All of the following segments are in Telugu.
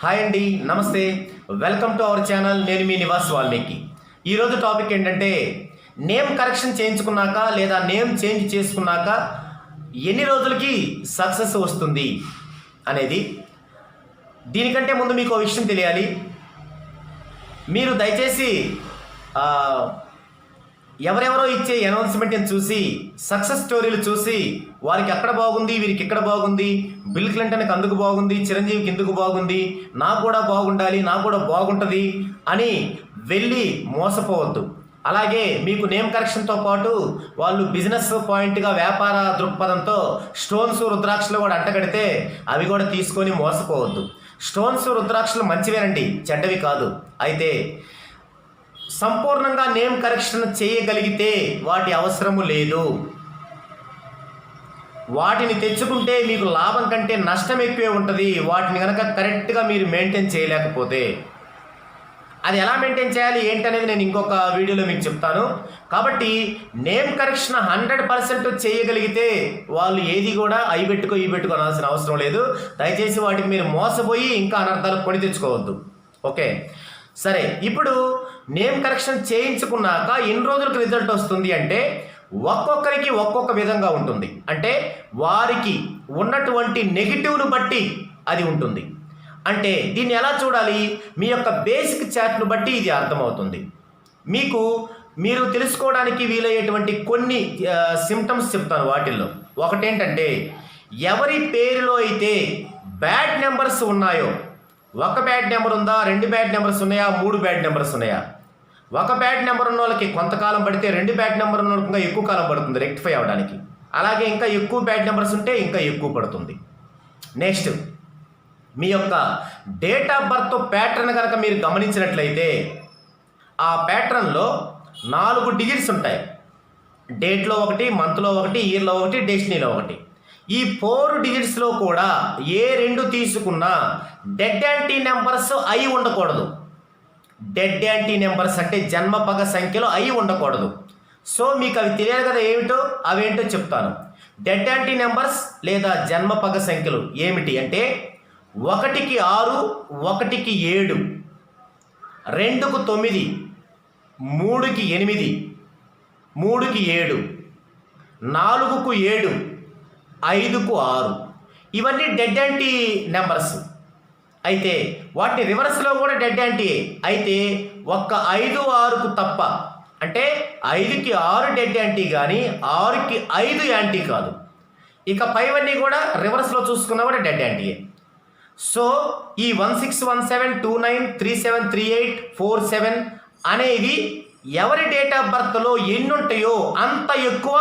హాయ్ అండి నమస్తే. వెల్కమ్ టు అవర్ ఛానల్ నేను మీ నివాస్ వాల్మీకి. ఈరోజు టాపిక్ ఏంటంటే నేమ్ కరెక్షన్ చేయించుకున్నాక లేదా నేమ్ చేంజ్ చేసుకున్నాక ఎన్ని రోజులకి సక్సెస్ వస్తుంది అనేది. దీనికంటే ముందు మీకు ఒక విషయం తెలియాలి. మీరు దయచేసి ఎవరెవరో ఇచ్చే అనౌన్స్మెంట్ని చూసి సక్సెస్ స్టోరీలు చూసి వారికి ఎక్కడ బాగుంది వీరికి ఎక్కడ బాగుంది బిల్ క్లింటన్కి అందుకు బాగుంది చిరంజీవికి ఎందుకు బాగుంది నాకు కూడా బాగుండాలి నా కూడా బాగుంటుంది అని వెళ్ళి మోసపోవద్దు. అలాగే మీకు నేమ్ కరెక్షన్తో పాటు వాళ్ళు బిజినెస్ పాయింట్గా వ్యాపార దృక్పథంతో స్టోన్స్ రుద్రాక్షలు కూడా అంటగడితే అవి కూడా తీసుకొని మోసపోవద్దు. స్టోన్స్ రుద్రాక్షలు మంచివేనండి చెడ్డవి కాదు. అయితే సంపూర్ణంగా నేమ్ కరెక్షన్ చేయగలిగితే వాటి అవసరము లేదు. వాటిని తెచ్చుకుంటే మీకు లాభం కంటే నష్టం ఎక్కువే ఉంటుంది. వాటిని కనుక కరెక్ట్గా మీరు మెయింటైన్ చేయలేకపోతే. అది ఎలా మెయింటైన్ చేయాలి? ఏంటనేది నేను ఇంకొక వీడియోలో మీకు చెప్తాను. కాబట్టి నేమ్ కరెక్షన్ హండ్రెడ్ పర్సెంట్ చేయగలిగితే వాళ్ళు ఏది కూడా అయి పెట్టుకో ఇవి పెట్టుకో అనాల్సిన అవసరం లేదు. దయచేసి వాటికి మీరు మోసపోయి ఇంకా అనర్థాలు కొని తెచ్చుకోవద్దు. ఓకే. సరే ఇప్పుడు నేమ్ కరెక్షన్ చేయించుకున్నాక ఎన్ని రోజులకు రిజల్ట్ వస్తుంది అంటే ఒక్కొక్కరికి ఒక్కొక్క విధంగా ఉంటుంది. అంటే వారికి ఉన్నటువంటి నెగిటివ్ను బట్టి అది ఉంటుంది. అంటే దీన్ని ఎలా చూడాలి? మీ యొక్క బేసిక్ చాట్ను బట్టి ఇది అర్థమవుతుంది. మీకు మీరు తెలుసుకోవడానికి వీలయ్యేటువంటి కొన్ని సిమ్టమ్స్ చెప్తాను వాటిల్లో. ఒకటేంటంటే ఎవరి పేరులో అయితే బ్యాడ్ నెంబర్స్ ఉన్నాయో ఒక బ్యాడ్ నెంబర్ ఉందా? రెండు బ్యాడ్ నెంబర్స్ ఉన్నాయా? మూడు బ్యాడ్ నెంబర్స్ ఉన్నాయా? ఒక బ్యాట్ నెంబర్ ఉన్న వాళ్ళకి కొంతకాలం పడితే రెండు బ్యాట్ నెంబర్ ఉన్న వాళ్ళకి ఇంకా ఎక్కువ కాలం పడుతుంది రెక్టిఫై అవ్వడానికి. అలాగే ఇంకా ఎక్కువ బ్యాట్ నెంబర్స్ ఉంటే ఇంకా ఎక్కువ పడుతుంది. నెక్స్ట్ మీ యొక్క డేట్ ఆఫ్ బర్త్ ప్యాటర్న్ కనుక మీరు గమనించినట్లయితే ఆ ప్యాటర్న్లో నాలుగు డిజిట్స్ ఉంటాయి. డేట్లో ఒకటి మంత్లో ఒకటి ఇయర్లో ఒకటి డెస్టినీలో ఒకటి. ఈ ఫోర్ డిజిట్స్లో కూడా ఏ రెండు తీసుకున్నా డెడ్ యాంటీ నెంబర్స్ అయి ఉండకూడదు. డెడ్ యాంటీ నెంబర్స్ అంటే జన్మపగ సంఖ్యలో అయి ఉండకూడదు. సో మీకు అవి తెలియాలి కదా ఏమిటో? అవేంటో చెప్తాను. డెడ్ యాంటీ నెంబర్స్ లేదా జన్మపగ సంఖ్యలు ఏమిటి అంటే ఒకటికి ఆరు ఒకటికి ఏడు రెండుకు తొమ్మిది మూడుకి ఎనిమిది మూడుకి ఏడు నాలుగుకు ఏడు ఐదుకు ఆరు. ఇవన్నీ డెడ్ యాంటీ నెంబర్స్ అయితే వాటిని రివర్స్లో కూడా డెడ్ యాంటీ అయితే ఒక్క ఐదు ఆరుకు తప్ప అంటే ఐదుకి ఆరు డెడ్ యాంటీ కానీ ఆరుకి ఐదు యాంటీ కాదు. ఇక పైవన్నీ కూడా రివర్స్లో చూసుకున్నా కూడా డెడ్ యాంటీయే సో ఈ one six one seven two nine three seven three eight four seven అనేవి ఎవరి డేట్ ఆఫ్ బర్త్లో ఎన్ని ఉంటాయో అంత ఎక్కువ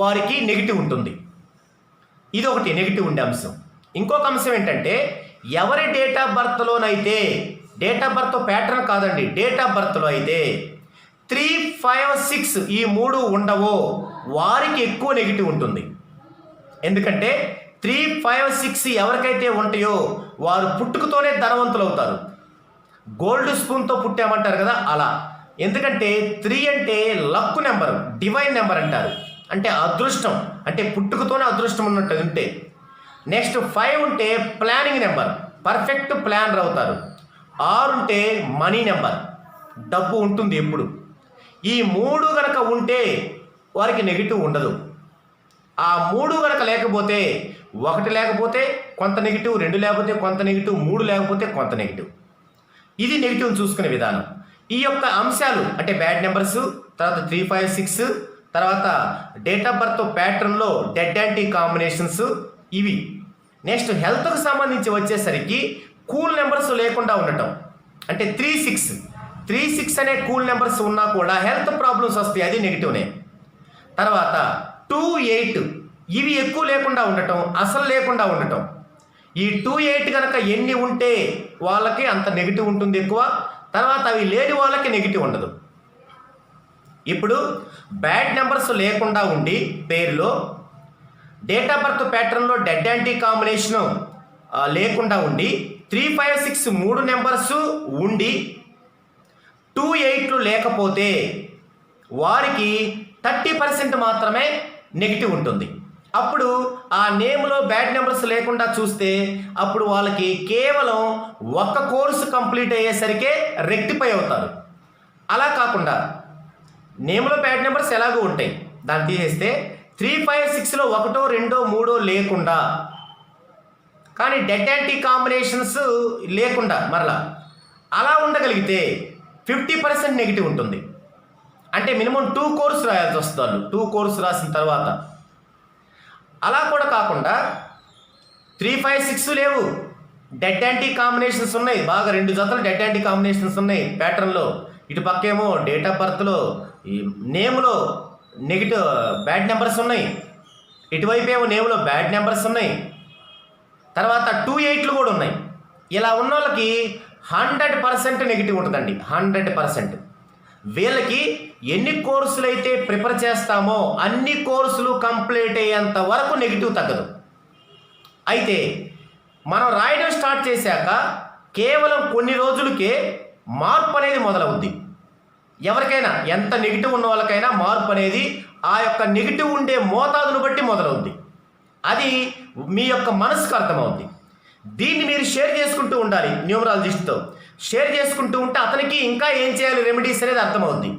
వారికి నెగిటివ్ ఉంటుంది. ఇది ఒకటి నెగిటివ్ ఉండే అంశం. ఇంకొక అంశం ఏంటంటే ఎవరి డేట్ ఆఫ్ బర్త్లోనైతే డేట్ ఆఫ్ బర్త్ ప్యాటర్న్ కాదండి డేట్ ఆఫ్ బర్త్లో అయితే త్రీ ఫైవ్ సిక్స్ ఈ మూడు ఉండవో వారికి ఎక్కువ నెగిటివ్ ఉంటుంది. ఎందుకంటే త్రీ ఫైవ్ సిక్స్ ఎవరికైతే ఉంటాయో వారు పుట్టుకతోనే ధనవంతులు అవుతారు గోల్డ్ స్పూన్తో పుట్టామంటారు కదా అలా. ఎందుకంటే త్రీ అంటే లక్ నెంబర్ డివైన్ నెంబర్ అంటారు. అంటే అదృష్టం అంటే పుట్టుకతోనే అదృష్టం ఉన్నట్టు ఉంటే. నెక్స్ట్ ఫైవ్ ఉంటే ప్లానింగ్ నెంబర్. పర్ఫెక్ట్ ప్లానర్ అవుతారు. ఆరు ఉంటే మనీ నెంబర్. డబ్బు ఉంటుంది ఎప్పుడు. ఈ మూడు గనక ఉంటే వారికి నెగిటివ్ ఉండదు. ఆ మూడు కనుక లేకపోతే ఒకటి లేకపోతే కొంత నెగిటివ్ రెండు లేకపోతే కొంత నెగిటివ్ మూడు లేకపోతే కొంత నెగిటివ్. ఇది నెగిటివ్ చూసుకునే విధానం. ఈ యొక్క అంశాలు అంటే బ్యాడ్ నెంబర్స్ తర్వాత త్రీ ఫైవ్ సిక్స్ తర్వాత డేట్ ఆఫ్ బర్త్ ప్యాటర్న్లో డెడ్ యాంటీ కాంబినేషన్స్ ఇవి. నెక్స్ట్ హెల్త్కు సంబంధించి వచ్చేసరికి కూల్ నెంబర్స్ లేకుండా ఉండటం. అంటే త్రీ సిక్స్. త్రీ సిక్స్ అనే కూల్ నెంబర్స్ ఉన్నా కూడా హెల్త్ ప్రాబ్లమ్స్ వస్తాయి అది నెగిటివ్నే తర్వాత టూ ఎయిట్. ఇవి ఎక్కువ లేకుండా ఉండటం అసలు లేకుండా ఉండటం. ఈ టూ ఎయిట్ కనుక ఎన్ని ఉంటే వాళ్ళకి అంత నెగిటివ్ ఉంటుంది ఎక్కువ. తర్వాత అవి లేని వాళ్ళకి నెగిటివ్ ఉండదు. ఇప్పుడు బ్యాడ్ నెంబర్స్ లేకుండా ఉండి పేరులో డేట్ ఆఫ్ బర్త్ ప్యాటర్న్లో డెడ్ యాంటీ కాంబినేషను లేకుండా ఉండి త్రీ ఫైవ్ సిక్స్ మూడు నెంబర్స్ ఉండి టూ ఎయిట్లు లేకపోతే వారికి థర్టీ పర్సెంట్ మాత్రమే నెగిటివ్ ఉంటుంది. అప్పుడు ఆ నేమ్లో బ్యాడ్ నెంబర్స్ లేకుండా చూస్తే అప్పుడు వాళ్ళకి కేవలం ఒక్క కోర్సు కంప్లీట్ అయ్యేసరికే రెక్టిఫై అవుతారు. అలా కాకుండా నేమ్లో బ్యాడ్ నెంబర్స్ ఎలాగో ఉంటాయి. దాన్ని తీసేస్తే త్రీ ఫైవ్ సిక్స్లో ఒకటో రెండో మూడో లేకుండా. కానీ డెడ్ యాంటీ కాంబినేషన్స్ లేకుండా మరలా. అలా ఉండగలిగితే ఫిఫ్టీ పర్సెంట్ నెగిటివ్ ఉంటుంది. అంటే మినిమం టూ కోర్స్ రాయాల్సి వస్తుంది వాళ్ళు. టూ కోర్స్ రాసిన తర్వాత. అలా కూడా కాకుండా త్రీ ఫైవ్ సిక్స్ లేవు. డెడ్ యాంటీ కాంబినేషన్స్ ఉన్నాయి. బాగా రెండు జతలు డెడ్ యాంటీ కాంబినేషన్స్ ఉన్నాయి. ప్యాటర్న్లో ఇటు పక్కేమో డేట్ ఆఫ్ బర్త్లో ఈ నేమ్లో నెగిటివ్ బ్యాడ్ నెంబర్స్ ఉన్నాయి. ఇటువైపు ఏమో నేమ్లో బ్యాడ్ నెంబర్స్ ఉన్నాయి. తర్వాత టూ ఎయిట్లు కూడా ఉన్నాయి. ఇలా ఉన్న వాళ్ళకి హండ్రెడ్ పర్సెంట్ నెగిటివ్ ఉంటుందండి. Hundred percent. వీళ్ళకి ఎన్ని కోర్సులు అయితే ప్రిపేర్ చేస్తామో అన్ని కోర్సులు కంప్లీట్ అయ్యేంత వరకు నెగిటివ్ తగ్గదు. అయితే మనం రాయడం స్టార్ట్ చేశాక కేవలం కొన్ని రోజులకే మార్పు అనేది మొదలవుద్ది. ఎవరికైనా ఎంత నెగిటివ్ ఉన్న వాళ్ళకైనా మార్పు అనేది ఆ యొక్క నెగిటివ్ ఉండే మోతాదును బట్టి మొదలవుద్ది. అది మీ యొక్క మనసుకు అర్థమవుద్ది. దీన్ని మీరు షేర్ చేసుకుంటూ ఉండాలి న్యూమరాలజిస్ట్తో. షేర్ చేసుకుంటూ ఉంటే అతనికి ఇంకా ఏం చేయాలి? రెమెడీస్ అనేది అర్థమవుద్ది.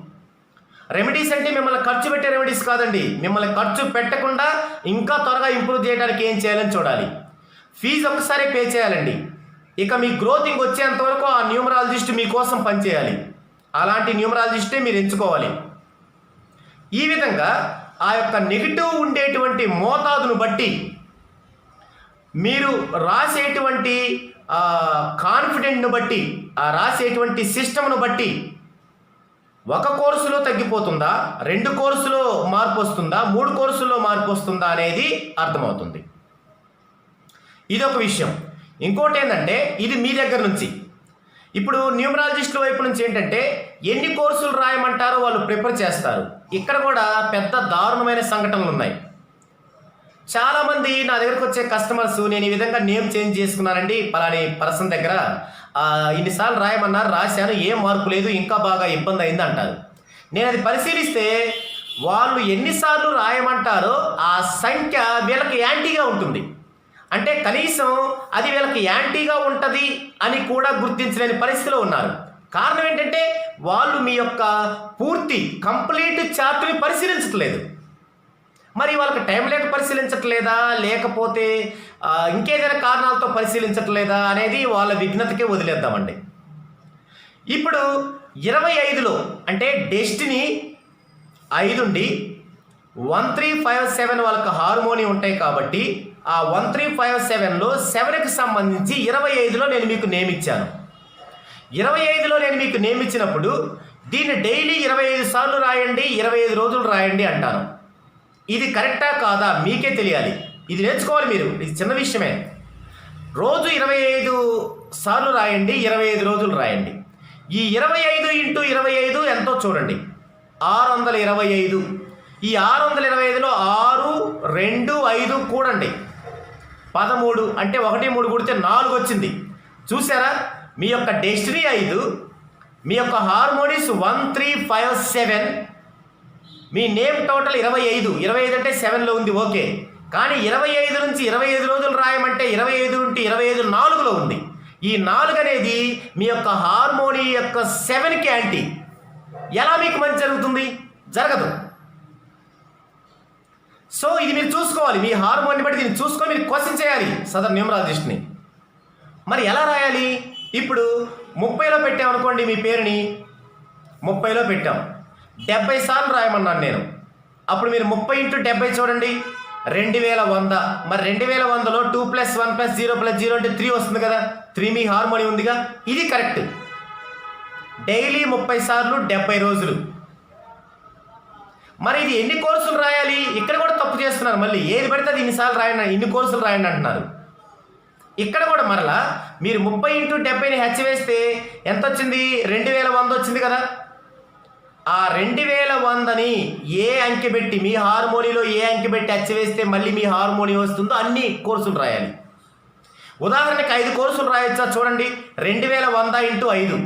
రెమెడీస్ అంటే మిమ్మల్ని ఖర్చు పెట్టే రెమెడీస్ కాదండి. మిమ్మల్ని ఖర్చు పెట్టకుండా ఇంకా త్వరగా ఇంప్రూవ్ చేయడానికి ఏం చేయాలని చూడాలి. ఫీజు ఒక్కసారి పే చేయాలండి. ఇక మీ గ్రోతింగ్ వచ్చేంతవరకు ఆ న్యూమరాలజిస్ట్ మీకోసం పనిచేయాలి. అలాంటి న్యూమరాలజిస్టే మీరు ఎంచుకోవాలి. ఈ విధంగా ఆ యొక్క నెగిటివ్ ఉండేటువంటి మోతాదును బట్టి మీరు రాసేటువంటి కాన్ఫిడెంట్ను బట్టి ఆ రాసేటువంటి సిస్టమ్ను బట్టి ఒక కోర్సులో తగ్గిపోతుందా? రెండు కోర్సులో మార్పు వస్తుందా మూడు కోర్సుల్లో మార్పు వస్తుందా అనేది అర్థమవుతుంది. ఇది ఒక విషయం. ఇంకోటి ఏంటంటే ఇది మీ దగ్గర నుంచి. ఇప్పుడు న్యూమరాలజిస్టుల వైపు నుంచి ఏంటంటే ఎన్ని కోర్సులు రాయమంటారో వాళ్ళు ప్రిపేర్ చేస్తారు. ఇక్కడ కూడా పెద్ద దారుణమైన సంఘటనలు ఉన్నాయి. చాలామంది నా దగ్గరకు వచ్చే కస్టమర్స్ నేను ఈ విధంగా నేమ్ చేంజ్ చేసుకున్నానండి పలాని పర్సన్ దగ్గర. ఇన్నిసార్లు రాయమన్నారు రాశాను ఏం మార్పు లేదు ఇంకా బాగా ఇబ్బంది అయింది అంటారు. నేను అది పరిశీలిస్తే వాళ్ళు ఎన్నిసార్లు రాయమంటారో ఆ సంఖ్య వీళ్ళకి యాంటీగా ఉంటుంది. అంటే కనీసం అది వీళ్ళకి యాంటీగా ఉంటుంది అని కూడా గుర్తించలేని పరిస్థితిలో ఉన్నారు. కారణం ఏంటంటే వాళ్ళు మీ యొక్క పూర్తి కంప్లీట్ చార్ట్ని పరిశీలించట్లేదు. మరి వాళ్ళకి టైం లేక పరిశీలించట్లేదా? లేకపోతే ఇంకేదైనా కారణాలతో పరిశీలించట్లేదా అనేది వాళ్ళ విఘ్నతకే వదిలేద్దామండి. ఇప్పుడు ఇరవై ఐదులో అంటే డెస్టినీ ఐదుండి వన్ త్రీ ఫైవ్ సెవెన్ వాళ్ళకి హార్మోని ఉంటాయి కాబట్టి ఆ వన్ త్రీ ఫైవ్ సెవెన్లో సెవెన్కి సంబంధించి ఇరవై ఐదులో నేను మీకు నేమిచ్చాను. ఇరవై ఐదులో నేను మీకు నియమించినప్పుడు దీన్ని డైలీ ఇరవై ఐదు సార్లు రాయండి ఇరవై ఐదు రోజులు రాయండి అంటాను. ఇది కరెక్టా కాదా మీకే తెలియాలి. ఇది నేర్చుకోవాలి మీరు. ఇది చిన్న విషయమే. రోజు ఇరవై ఐదు సార్లు రాయండి ఇరవై ఐదు రోజులు రాయండి. ఈ ఇరవై ఐదు ఇంటూ ఇరవై ఐదు ఎంతో చూడండి. ఆరు వందల ఇరవై ఐదు. ఈ ఆరు వందల ఇరవై ఐదులో ఆరు రెండు ఐదు కూడండి. పదమూడు అంటే ఒకటి మూడు కూడితే నాలుగు వచ్చింది. చూసారా మీ యొక్క డెస్టినీ ఐదు మీ యొక్క harmonies one three five seven మీ నేమ్ టోటల్ ఇరవై ఐదు. ఇరవై ఐదు అంటే సెవెన్లో ఉంది ఓకే. కానీ ఇరవై ఐదు నుంచి ఇరవై ఐదు రోజులు రాయమంటే ఇరవై ఐదు నుండి ఇరవై ఐదు నాలుగులో ఉంది. ఈ నాలుగు అనేది మీ యొక్క హార్మోని యొక్క సెవెన్కి యాంటీ. ఎలా మీకు మంచి జరుగుతుంది? జరగదు. సో ఇది మీరు చూసుకోవాలి. మీ హార్మోన్ని బట్టి దీన్ని చూసుకొని మీరు క్వశ్చన్ చేయాలి. సదర్ న్యూమరాలజిస్ట్ని మరి ఎలా రాయాలి? ఇప్పుడు ముప్పైలో పెట్టామనుకోండి మీ పేరుని. ముప్పైలో పెట్టాం. డెబ్బై సార్లు రాయమన్నాను నేను. అప్పుడు మీరు ముప్పై ఇంటూ డెబ్బై చూడండి. రెండు వేల వంద. మరి రెండు వేల వందలో two plus one plus zero plus zero అంటే త్రీ వస్తుంది కదా. త్రీ మీ హార్మోని ఉందిగా. ఇది కరెక్ట్. డైలీ ముప్పై సార్లు డెబ్బై రోజులు. మరి ఇది ఎన్ని కోర్సులు రాయాలి? ఇక్కడ కూడా తప్పు చేస్తున్నారు మళ్ళీ. ఏది పడితే అది ఇన్నిసార్లు రాయండి ఇన్ని కోర్సులు రాయండి అంటున్నారు. ఇక్కడ కూడా మరలా మీరు ముప్పై ఇంటూ డెబ్బైని హెచ్ వేస్తే ఎంత వచ్చింది? రెండు వేల వంద వచ్చింది కదా. ఆ రెండు వేల వందని ఏ అంకె పెట్టి మీ హార్మోనిలో ఏ అంకె పెట్టి హెచ్ వేస్తే మళ్ళీ మీ హార్మోని వస్తుందో అన్ని కోర్సులు రాయాలి. ఉదాహరణకి ఐదు కోర్సులు రాయొచ్చా చూడండి. రెండు వేల వంద ఇంటూ ఐదు.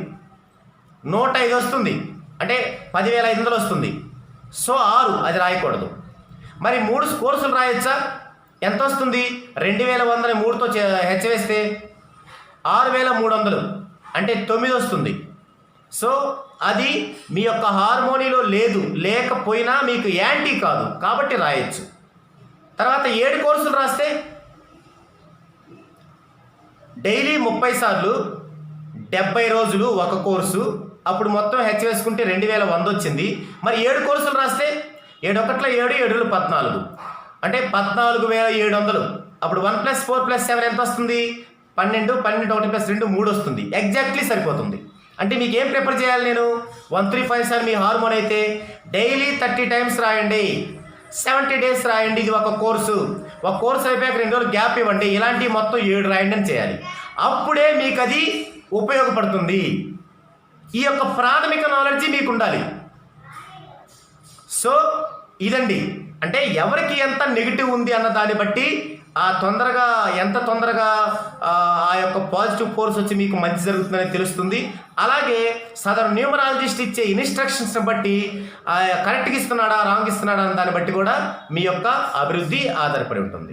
నూట ఐదు వస్తుంది. అంటే పదివేల ఐదు వందలు వస్తుంది. సో ఆరు అది రాయకూడదు. మరి మూడు కోర్సులు రాయొచ్చా? ఎంత వస్తుంది? రెండు వేల వందల మూడుతో చే- హెచ్చవేస్తే ఆరు వేల మూడు వందలు అంటే తొమ్మిది వస్తుంది. సో అది మీ యొక్క హార్మోనీలో లేదు లేకపోయినా మీకు యాంటీ కాదు. కాబట్టి రాయొచ్చు. తర్వాత ఏడు కోర్సులు రాస్తే డైలీ ముప్పై సార్లు డెబ్బై రోజులు ఒక కోర్సు అప్పుడు మొత్తం హెచ్ వేసుకుంటే రెండు వేల వంద వచ్చింది. మరి ఏడు కోర్సులు రాస్తే ఏడు ఏడు ఏడులు పద్నాలుగు. అంటే పద్నాలుగు వేల ఏడు వందలు. అప్పుడు one plus four plus seven ఎంత వస్తుంది? పన్నెండు పన్నెండు ఒకటి ప్లస్ రెండు మూడు వస్తుంది. ఎగ్జాక్ట్లీ సరిపోతుంది. అంటే మీకు ఏం ప్రిపేర్ చేయాలి నేను? వన్ త్రీ ఫైవ్ సార్ మీ హార్మోన్ అయితే డైలీ థర్టీ టైమ్స్ రాయండి. సెవెంటీ డేస్ రాయండి ఇది ఒక కోర్సు. ఒక కోర్సు అయిపోయాక రెండు రోజులు గ్యాప్ ఇవ్వండి. ఇలాంటివి మొత్తం ఏడు రాయండి అని చేయాలి. అప్పుడే మీకు అది ఉపయోగపడుతుంది. ఈ యొక్క ప్రాథమిక నాలెడ్జ్ మీకు ఉండాలి సో ఇదండి. అంటే ఎవరికి ఎంత నెగిటివ్ ఉంది అన్న దాన్ని బట్టి ఆ తొందరగా ఎంత తొందరగా ఆ ఆ యొక్క పాజిటివ్ ఫోర్స్ వచ్చి మీకు మంచి జరుగుతుందని తెలుస్తుంది. అలాగే సదరు న్యూమరాలజిస్ట్ ఇచ్చే ఇన్స్ట్రక్షన్స్ని బట్టి కరెక్ట్గా ఇస్తున్నాడా రాంగ్ ఇస్తున్నాడా అన్న దాన్ని బట్టి కూడా మీ యొక్క అభివృద్ధి ఆధారపడి ఉంటుంది.